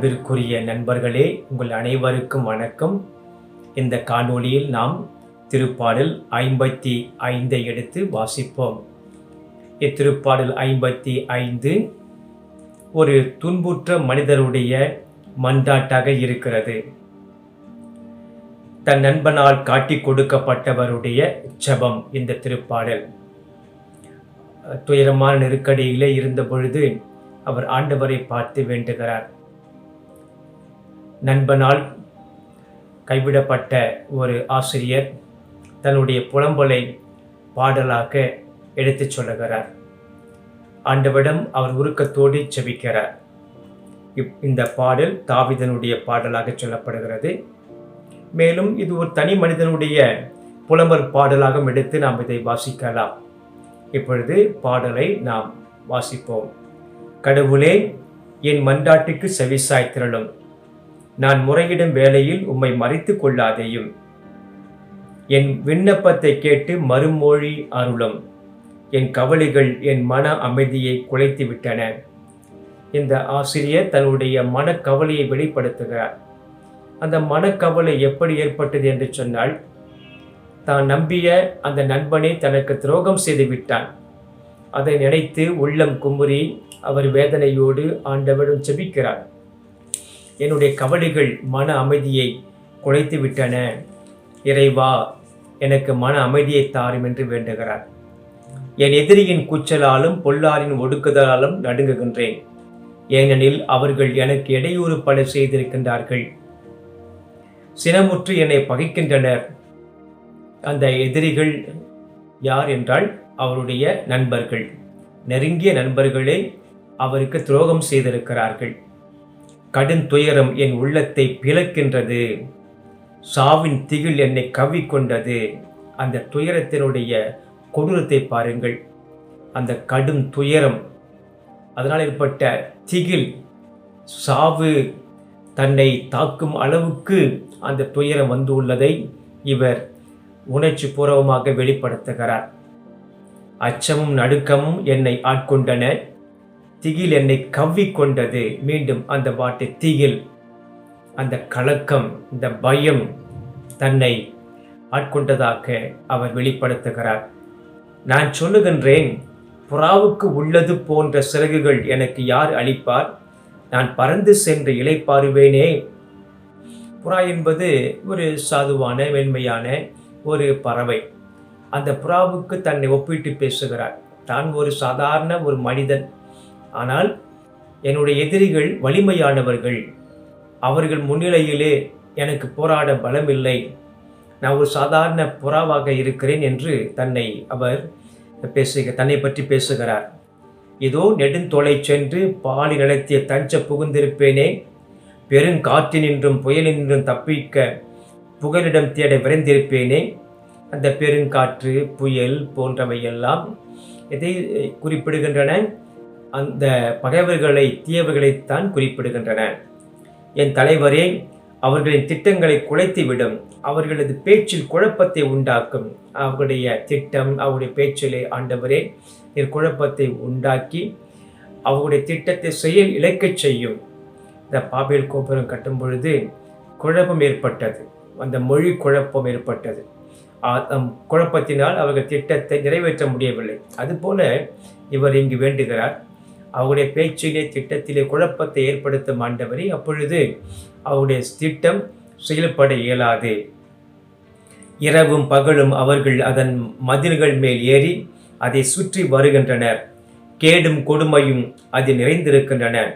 அன்பிற்குரிய நண்பர்களே உங்கள் அனைவருக்கும் வணக்கம். இந்த காணொளியில் நாம் திருப்பாடல் ஐம்பத்தி ஐந்தை எடுத்து வாசிப்போம். இத்திருப்பாடல் ஐம்பத்தி ஐந்து ஒரு துன்புற்ற மனிதருடைய மன்றாட்டாக இருக்கிறது. தன் நண்பனால் காட்டிக் கொடுக்கப்பட்டவருடைய ஜபம் இந்த திருப்பாடல். துயரமான நெருக்கடியிலே இருந்த பொழுது அவர் ஆண்டவரை பார்த்து வேண்டுகிறார். நண்பனால் கைவிடப்பட்ட ஒரு ஆசிரியர் தன்னுடைய புலம்பலை பாடலாக எடுத்துச் சொல்லுகிறார். ஆண்டவிடம் அவர் உருக்கத்தோடு செபிக்கிறார். இப்- இந்த பாடல் தாவிதனுடைய பாடலாக சொல்லப்படுகிறது. மேலும் இது ஒரு தனி மனிதனுடைய புலம்பல் பாடலாக எடுத்து நாம் இதை வாசிக்கலாம். இப்பொழுது பாடலை நாம் வாசிப்போம். கடவுளே என் மன்றாட்டுக்கு செவிசாய் திரளும் நான் முறையிடும் வேளையில் உம்மை மறித்து கொள்ளாதேயும். என் விண்ணப்பத்தை கேட்டு மறுமொழி அருளும். என் கவலைகள் என் மன அமைதியை குலைத்து விட்டன இந்த ஆசிரியர் தன்னுடைய மனக்கவலையை வெளிப்படுத்துகிறார். அந்த மனக்கவலை எப்படி ஏற்பட்டது என்று சொன்னால் தான் நம்பிய அந்த நண்பனை தனக்கு துரோகம் செய்து விட்டான். அதை நினைத்து உள்ளம் குமுறி அவர் வேதனையோடு ஆண்டவரும் செபிக்கிறார் என்னுடைய கவலைகள் மன அமைதியை குலைத்து விட்டன. இறைவா எனக்கு மன அமைதியை தாரும் என்று வேண்டுகிறார். என் எதிரியின் கூச்சலாலும் பொல்லாரின் ஒடுக்குதலாலும் நடுங்குகின்றேன். ஏனெனில் அவர்கள் எனக்கு இடையூறு பல செய்திருக்கின்றார்கள். சினமுற்று என்னை பகைக்கின்றனர். அந்த எதிரிகள் யார் என்றால் அவருடைய நண்பர்கள். நெருங்கிய நண்பர்களே அவருக்கு துரோகம் செய்திருக்கிறார்கள். கடும் துயரம் என் உள்ளத்தை பிளக்கின்றது. சாவின் திகில் என்னை கவ்விக்கொண்டது. அந்த துயரத்தினுடைய கொடூரத்தை பாருங்கள். அந்த கடும் துயரம் அதனால் ஏற்பட்ட திகில் சாவு தன்னை தாக்கும் அளவுக்கு அந்த துயரம் வந்துள்ளதை இவர் உணர்ச்சி பூர்வமாக வெளிப்படுத்துகிறார். அச்சமும் நடுக்கமும் என்னை ஆட்கொண்டன திகில் என்னை கவ்விக்கொண்டது. மீண்டும் அந்த பாட்டு திகில். அந்த கலக்கம் இந்த பயம் தன்னை ஆட்கொண்டதாக அவர் வெளிப்படுத்துகிறார். நான் சொல்லுகின்றேன் புறாவுக்கு உள்ளது போன்ற சிறகுகள் எனக்கு யார் அளிப்பார்? நான் பறந்து சென்று இழைப்பாருவேனே புறா என்பது ஒரு சாதுவான மென்மையான ஒரு பறவை. அந்த புறாவுக்கு தன்னை ஒப்பிட்டு பேசுகிறார். தான் ஒரு சாதாரண ஒரு மனிதன். ஆனால் என்னுடைய எதிரிகள் வலிமையானவர்கள். அவர்கள் முன்னிலையிலே எனக்கு போராட பலமில்லை. நான் ஒரு சாதாரண புறாவாக இருக்கிறேன் என்று தன்னை அவர் பேசுக தன்னை பற்றி பேசுகிறார். இதோ நெடுந்தொலை சென்று பாலி நடத்திய தஞ்ச புகுந்திருப்பேனே. பெருங்காற்றினின்றும் புயலினின்றும் தப்பிக்க புகலிடம் தேட விரைந்திருப்பேனே. அந்த பெருங்காற்று புயல் போன்றவையெல்லாம் எதை குறிப்பிடுகின்றன? அந்த பகைவர்களை தீயவர்களைத்தான் குறிப்பிடுகின்றன. என் தலைவரே அவர்களின் திட்டங்களை குலைத்துவிடும். அவர்களது பேச்சில் குழப்பத்தை உண்டாக்கும். அவருடைய திட்டம் அவருடைய பேச்சிலே ஆண்டவரே நீர் குழப்பத்தை உண்டாக்கி அவருடைய திட்டத்தை செயல் இழக்கச் செய்யும். இந்த பாபேல் கோபுரம் கட்டும் பொழுது குழப்பம் ஏற்பட்டது. அந்த மொழி குழப்பம் ஏற்பட்டது. குழப்பத்தினால் அவர்கள் திட்டத்தை நிறைவேற்ற முடியவில்லை. அதுபோல இவர் இங்கு வேண்டுகிறார். அவருடைய பேச்சிலே திட்டத்திலே குழப்பத்தை ஏற்படுத்தும் ஆண்டவரை அப்பொழுது அவருடைய திட்டம் செயல்பட இயலாது. இரவும் பகலும் அவர்கள் அதன் மதில்கள் மேல் ஏறி அதை சுற்றி வருகின்றனர். கேடும் கொடுமையும் அதில் நிறைந்திருக்கின்றன.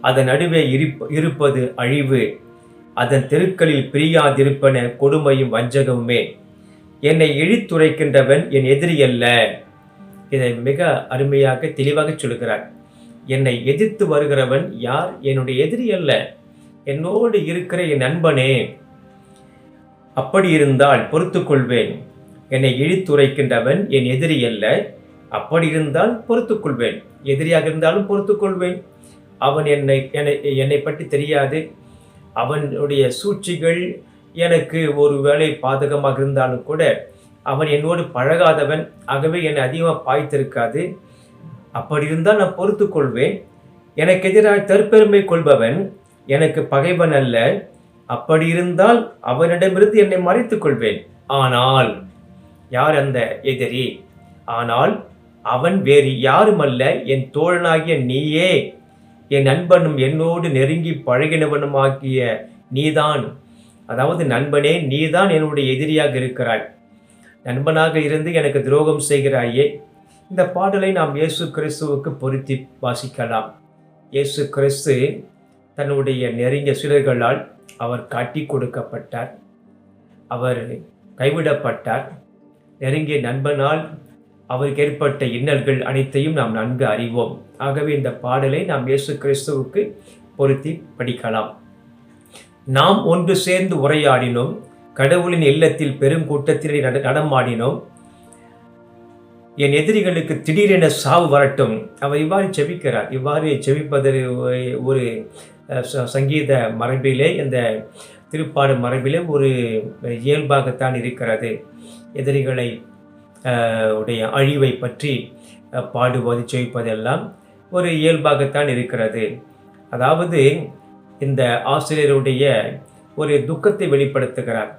அதன் நடுவே இருப்ப- இருப்பது அழிவு. அதன் தெருக்களில் பிரியாதிருப்பன கொடுமையும் வஞ்சகமுமே. என்னை இழித்துரைக்கின்றவன் என் எதிரி அல்ல. இதை மிக அருமையாக தெளிவாக சொல்கிறார் என்னை எதிர்த்து வருகிறவன் யார்? என்னுடைய எதிரி அல்ல. என்னோடு இருக்கிற என் நண்பனே அப்படி இருந்தால் பொறுத்துக்கொள்வேன் என்னை இழித்துரைக்கின்றவன் என் எதிரி அல்ல. அப்படி இருந்தால் பொறுத்துக்கொள்வேன் எதிரியாக இருந்தாலும் பொறுத்துக்கொள்வேன் அவன் என்னை என்னை என்னை பற்றி தெரியாது. அவனுடைய சூழ்ச்சிகள் எனக்கு ஒரு வேளை பாதகமாக இருந்தாலும் கூட அவன் என்னோடு பழகாதவன். ஆகவே என்னை அதிகமாக பாய்த்திருக்காது. அப்படி இருந்தால் நான் பொறுத்துக்கொள்வேன். எனக்கு எதிராக தற்பெருமை கொள்பவன் எனக்கு பகைவன் அல்ல. அப்படி இருந்தால் அவனிடமிருந்து என்னை மறைத்துக் கொள்வேன் ஆனால் யார் அந்த எதிரி? ஆனால் அவன் வேறு யாருமல்ல என் தோழனாகிய நீயே என் நண்பனும் என்னோடு நெருங்கி பழகினவனுமாகிய நீதான். அதாவது நண்பனே நீதான் என்னுடைய எதிரியாக இருக்கிறாய். நண்பனாக இருந்து எனக்கு துரோகம் செய்கிறாயே. இந்த பாடலை நாம் இயேசு கிறிஸ்துவுக்கு பொருத்தி வாசிக்கலாம். இயேசு கிறிஸ்து தன்னுடைய நெருங்கிய சிலர்களால் அவர் காட்டி கொடுக்கப்பட்டார். அவர் கைவிடப்பட்டார். நெருங்கிய நண்பனால் அவருக்கு ஏற்பட்ட இன்னல்கள் அனைத்தையும் நாம் நன்கு அறிவோம். ஆகவே இந்த பாடலை நாம் இயேசு கிறிஸ்துவுக்கு பொருத்தி படிக்கலாம். நாம் ஒன்று சேர்ந்து உரையாடினோம். கடவுளின் இல்லத்தில் பெரும் கூட்டத்திலே நட நடமாடினோம். என் எதிரிகளுக்கு திடீரென சாவு வரட்டும். அவர் இவ்வாறு செபிக்கிறார் இவ்வாறு செபிப்பது ஒரு ச- சங்கீத மரபிலே இந்த திருப்பாடு மரபிலே ஒரு இயல்பாகத்தான் இருக்கிறது. எதிரிகளை உடைய அழிவை பற்றி பாடுவது ஜெயிப்பதெல்லாம் ஒரு இயல்பாகத்தான் இருக்கிறது. அதாவது இந்த ஆசிரியருடைய ஒரு துக்கத்தை வெளிப்படுத்துகிறார்.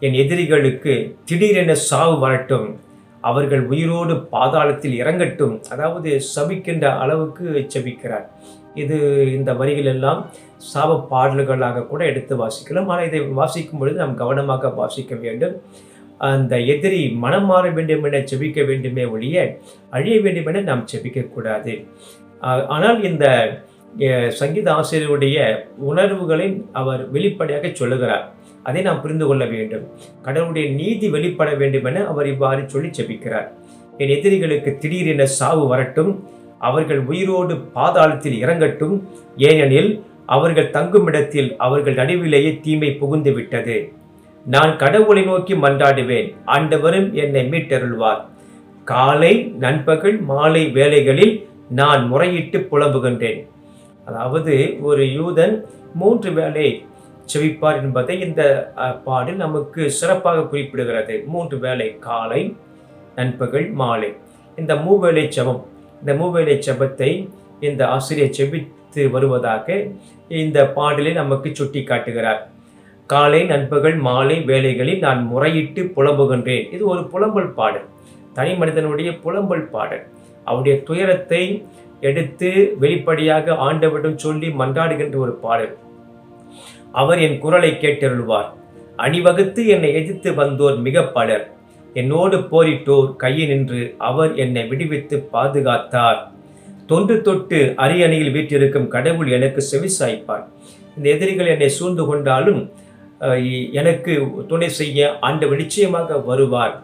என் எதிரிகளுக்கு திடீரென சாவு வரட்டும். அவர்கள் உயிரோடு பாதாளத்தில் இறங்கட்டும். அதாவது சபிக்கின்ற அளவுக்கு செபிக்கிறார். இது இந்த வரிகள் எல்லாம் சாப பாடல்களாக கூட எடுத்து வாசிக்கலாம். ஆனால் இதை வாசிக்கும் பொழுது நாம் கவனமாக வாசிக்க வேண்டும். அந்த எதிரி மனம் மாற வேண்டும் என செபிக்க வேண்டுமே ஒழிய அழிய வேண்டும் என நாம் செபிக்கக்கூடாது ஆனால் இந்த சங்கீத ஆசிரியருடைய உணர்வுகளை அவர் வெளிப்படையாக சொல்லுகிறார். அதை நாம் புரிந்து கொள்ள வேண்டும். கடவுளுடைய நீதி வெளிப்பட வேண்டும் என அவர் இவ்வாறு சொல்லி செபிக்கிறார். என் எதிரிகளுக்கு திடீரென சாவு வரட்டும். அவர்கள் உயிரோடு பாதாளத்தில் இறங்கட்டும். ஏனெனில் அவர்கள் தங்குமிடத்தில் அவர்கள் நடுவிலேயே தீமை புகுந்து விட்டது. நான் கடவுளை நோக்கி மன்றாடுவேன். ஆண்டவரும் என்னை மீட்டருள்வார். காலை நண்பகல் மாலை வேலைகளில் நான் முறையிட்டு புலம்புகின்றேன். அதாவது ஒரு யூதன் மூன்று வேளை செவிப்பார் என்பதை இந்த பாடல் நமக்கு சிறப்பாக குறிப்பிடுகிறது. மூன்று வேளை காலை நண்பகல் மாலை. இந்த மூவேளை செபம் இந்த மூவேளை செபத்தை இந்த ஆசிரியர் செபித்து வருவதாக இந்த பாடலை நமக்கு சுட்டி காட்டுகிறார் காலை நண்பகல் மாலை வேலைகளில் நான் முறையிட்டு புலம்புகின்றேன். இது ஒரு புலம்பல் பாடல். தனி மனிதனுடைய புலம்பல் பாடல். அவருடைய துயரத்தை எடுத்து வெளிப்படையாக ஆண்டவரிடம் சொல்லி மன்றாடுகின்ற ஒரு பாடல். அவர் என் குரலை கேட்டருள்வார். அணிவகுத்து என்னை எதிர்த்து வந்தோர் மிக பலர். என்னோடு போரிட்டோர் கையில் நின்று அவர் என்னை விடுவித்து பாதுகாத்தார். தொன்று தொட்டு அரியணையில் வீற்றிருக்கும் கடவுள் எனக்கு செவிசாய்ப்பார். இந்த எதிரிகள் என்னை சூழ்ந்து கொண்டாலும் எனக்கு துணை செய்ய ஆண்டவர் நிச்சயமாக வருவார்.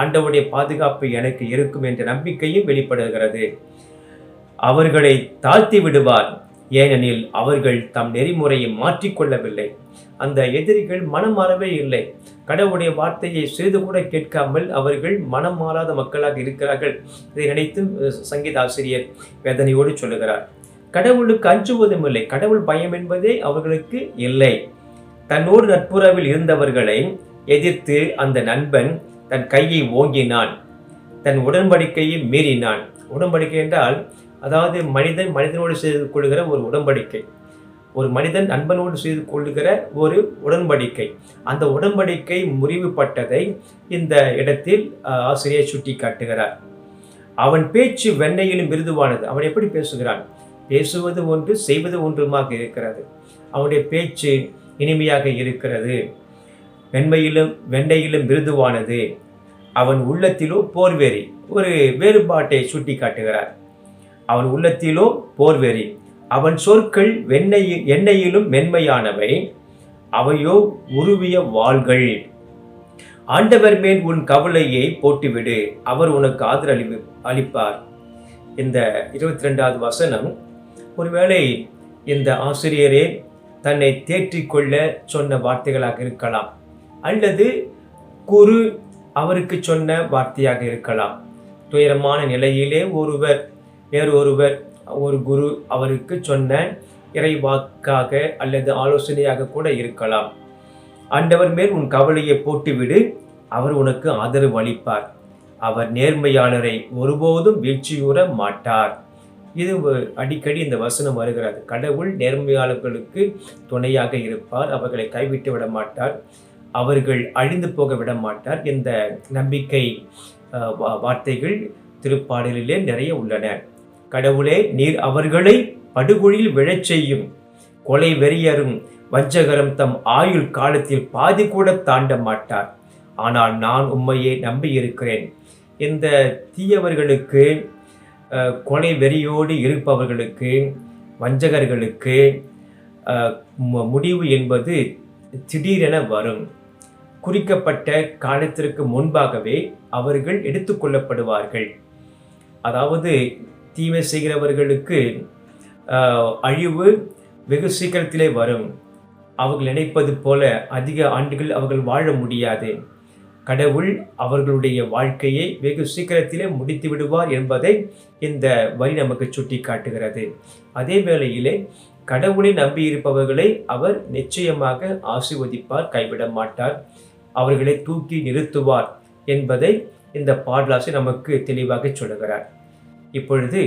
ஆண்டவருடைய பாதுகாப்பு எனக்கு இருக்கும் என்ற நம்பிக்கையும் வெளிப்படுகிறது. அவர்களை தாழ்த்தி விடுவார். ஏனெனில் அவர்கள் தம் நெறிமுறையை மாற்றிக்கொள்ளவில்லை. அந்த எதிரிகள் மனம் மாறவே இல்லை. கடவுளுடைய வார்த்தையை சிறிது கூட கேட்காமல் அவர்கள் மனம் மாறாத மக்களாக இருக்கிறார்கள். இதை நினைத்து சங்கீத ஆசிரியர் வேதனையோடு சொல்லுகிறார். கடவுளுக்கு அஞ்சுவதும் இல்லை. கடவுள் பயம் என்பதே அவர்களுக்கு இல்லை. தன்னோடு நட்புறவில் இருந்தவர்களை எதிர்த்து அந்த நண்பன் தன் கையை ஓங்கினான். தன் உடன்படிக்கையை மீறினான். உடன்படிக்கை என்றால் அதாவது மனிதன் மனிதனோடு செய்து கொள்கிற ஒரு உடன்படிக்கை. ஒரு மனிதன் நண்பனோடு செய்து கொள்ளுகிற ஒரு உடன்படிக்கை. அந்த உடன்படிக்கை முறிவுபட்டதை இந்த இடத்தில் ஆசிரியர் சுட்டி காட்டுகிறார் அவன் பேச்சு வெண்ணையிலும் மிருதுவானது. அவன் எப்படி பேசுகிறான்? பேசுவது ஒன்று செய்வது ஒன்றுமாக இருக்கிறது. அவனுடைய பேச்சு இனிமையாக இருக்கிறது. வெண்மையிலும் வெண்ணையிலும் மிருதுவானது. அவன் உள்ளத்திலோ போர்வெறி ஒரு வேறுபாட்டை சுட்டி காட்டுகிறார் அவன் உள்ளத்திலோ போர்வெறி அவன் சொற்கள் வெண்ணெய் எண்ணெயிலும் மென்மையானவை. அவையோ உருவிய வாள்கள். ஆண்டவர் மேல் உன் கவலையை போட்டுவிடு. அவர் உனக்கு ஆதரவு அளிப்பார். இந்த இருபத்தி ரெண்டாவது வசனம் ஒருவேளை இந்த ஆசிரியரே தன்னை தேற்றிக்கொள்ள சொன்ன வார்த்தைகளாக இருக்கலாம். அல்லது குரு அவருக்கு சொன்ன வார்த்தையாக இருக்கலாம். துயரமான நிலையிலே ஒருவர் வேறு ஒருவர் ஒரு குரு அவருக்கு சொன்ன இறைவாக்காக அல்லது ஆலோசனையாக கூட இருக்கலாம். ஆண்டவர் மேல் உன் கவலையை போட்டுவிடு அவர் உனக்கு ஆதரவு அளிப்பார். அவர் நேர்மையாளரை ஒருபோதும் வீழ்ச்சியுற மாட்டார். இது அடிக்கடி இந்த வசனம் வருகிறது. கடவுள் நேர்மையாளர்களுக்கு துணையாக இருப்பார் அவர்களை கைவிட்டு விட மாட்டார் அவர்கள் அழிந்து போக விட மாட்டார். இந்த நம்பிக்கை வார்த்தைகள் திருப்பாடலிலே நிறைய உள்ளன. கடவுளே நீர் அவர்களை படுகொழியில் விழச் செய்யும். கொலை வெறியரும் வஞ்சகரும் தம் ஆயுள் காலத்தில் பாதி கூட தாண்ட மாட்டார். ஆனால் நான் உம்மையே நம்பியிருக்கிறேன். இந்த தீயவர்களுக்கு கொலை வெறியோடு இருப்பவர்களுக்கு வஞ்சகர்களுக்கு மு- முடிவு என்பது திடீரென வரும். குறிக்கப்பட்ட காலத்திற்கு முன்பாகவே அவர்கள் எடுத்துக்கொள்ளப்படுவார்கள் அதாவது தீமை செய்கிறவர்களுக்கு அழிவு வெகு சீக்கிரத்திலே வரும். அவர்கள் நினைப்பது போல அதிக ஆண்டுகள் அவர்கள் வாழ முடியாது. கடவுள் அவர்களுடைய வாழ்க்கையை வெகு சீக்கிரத்திலே முடித்து விடுவார் என்பதை இந்த வரி நமக்கு சுட்டி காட்டுகிறது அதே வேளையிலே கடவுளை நம்பி இருப்பவர்களை அவர் நிச்சயமாக ஆசிர்வதிப்பார் கைவிட மாட்டார். அவர்களை தூக்கி நிறுத்துவார் என்பதை இந்த பாடலாசி நமக்கு தெளிவாக சொல்லுகிறார். இப்பொழுது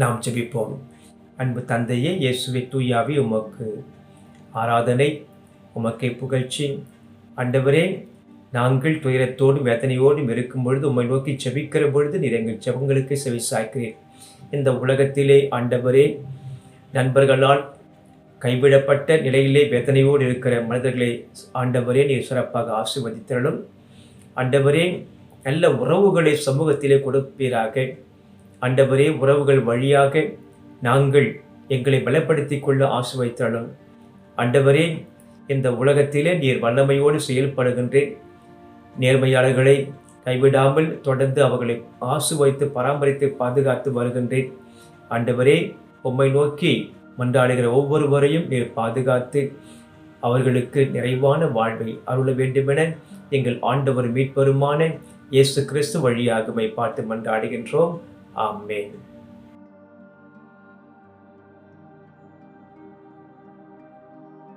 நாம் ஜெபிப்போம். அன்பு தந்தையே இயேசுவை தூயாவி உமக்கு ஆராதனை உமக்கே புகழ்ச்சி. ஆண்டவரே நாங்கள் துயரத்தோடும் வேதனையோடும் இருக்கும் பொழுது உம்மை நோக்கி ஜெபிக்கிற பொழுது நீர் எங்கள் ஜெபங்களுக்கு செவி சாய்க்கிறீர். இந்த உலகத்திலே ஆண்டவரே நண்பர்களால் கைவிடப்பட்ட நிலையிலே வேதனையோடு இருக்கிற மனிதர்களை ஆண்டவரே நீர் சிறப்பாக ஆசிர்வதித்திரலும் ஆண்டவரே நல்ல உறவுகளை சமூகத்திலே கொடுப்பீராக. அண்டவரே உறவுகள் வழியாக நாங்கள் எங்களை பலப்படுத்தி கொள்ள ஆசுவைத்தாலும் அண்டவரே இந்த உலகத்திலே நீர் வல்லமையோடு செயல்படுகின்றேன் நேர்மையாளர்களை கைவிடாமல் தொடர்ந்து அவர்களை ஆசுவைத்து பராமரித்து பாதுகாத்து வருகின்றேன் ஆண்டவரே உம்மை நோக்கி மன்றாடுகிற ஒவ்வொருவரையும் நீர் பாதுகாத்து அவர்களுக்கு நிறைவான வாழ்வை அருள வேண்டுமென எங்கள் ஆண்டவர் மீட்பெருமான இயேசு கிறிஸ்து வழியாகவே பார்த்து மன்றாடுகின்றோம். Amen.